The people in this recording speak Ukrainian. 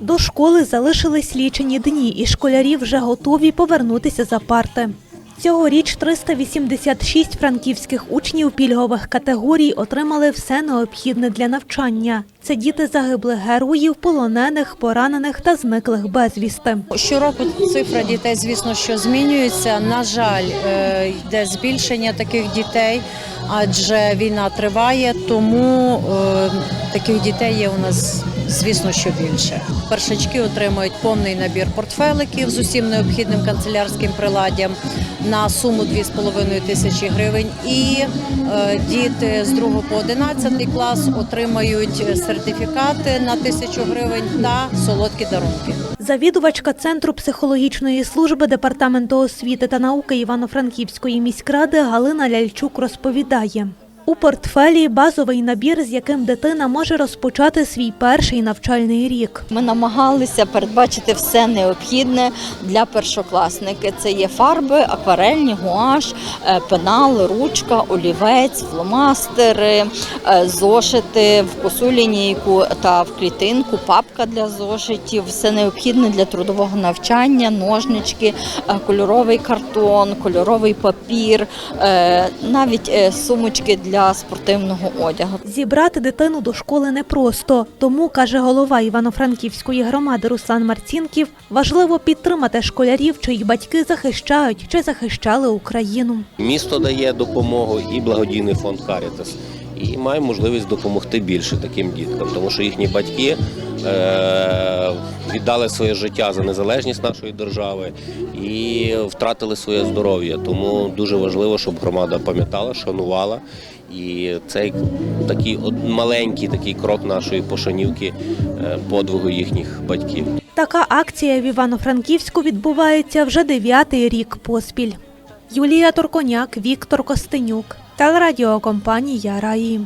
До школи залишились лічені дні, і школярі вже готові повернутися за парти. Цьогоріч 386 франківських учнів пільгових категорій отримали все необхідне для навчання. Це діти загиблих героїв, полонених, поранених та зниклих безвісти. Щороку цифра дітей, звісно, що змінюється. На жаль, е, йде збільшення таких дітей, адже війна триває, тому е, таких дітей є у нас, звісно, що більше. Першачки отримують повний набір портфеликів з усім необхідним канцелярським приладдям на суму 2,5 тисячі гривень. І е, діти з 2 по 11 клас отримають сертифікати на тисячу гривень та солодкі дарунки. Завідувачка Центру психологічної служби Департаменту освіти та науки Івано-Франківської міськради Галина Ляльчук розповідає. У портфелі базовий набір, з яким дитина може розпочати свій перший навчальний рік. Ми намагалися передбачити все необхідне для першокласники. Це є фарби, акварельні, гуаш, е, пенал, ручка, олівець, фломастери, е, зошити в косу лінійку та в клітинку, папка для зошитів, все необхідне для трудового навчання, ножнички, е, кольоровий картон, кольоровий папір, навіть сумочки для спортивного одягу. Зібрати дитину до школи непросто, тому, каже голова Івано-Франківської громади Руслан Марцінків, важливо підтримати школярів, чиї батьки захищають чи захищали Україну. Місто дає допомогу і благодійний фонд Карітас. І має можливість допомогти більше таким діткам, тому що їхні батьки е- віддали своє життя за незалежність нашої держави і втратили своє здоров'я. Тому дуже важливо, щоб громада пам'ятала, шанувала. І цей такий маленький такий крок нашої пошанівки е, подвигу їхніх батьків. Така акція в Івано-Франківську відбувається вже дев'ятий рік поспіль. Юлія Торконяк, Віктор Костенюк, телерадіокомпанія Раї.